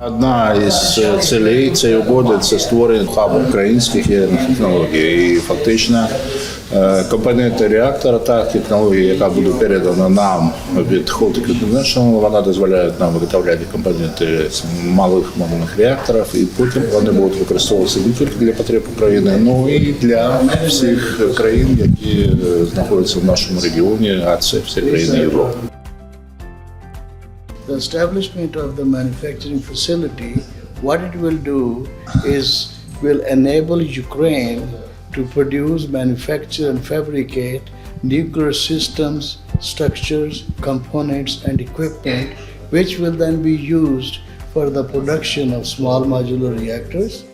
Одна із е, цілей цієї угоди це створення хабу українських ядерних технологій. І фактично е, компоненти реактора та технологія, яка буде передана нам від Holtec International, вона дозволяє нам виготовляти компоненти малих модульних реакторів, і потім вони будуть використовуватися не тільки для потреб України, але і для всіх країн, які е, знаходяться в нашому регіоні, а це всі країни Європи. The establishment of the manufacturing facility, what it will do is will enable Ukraine to produce, manufacture, and fabricate nuclear systems, structures, components, and equipment, which will then be used for the production of small modular reactors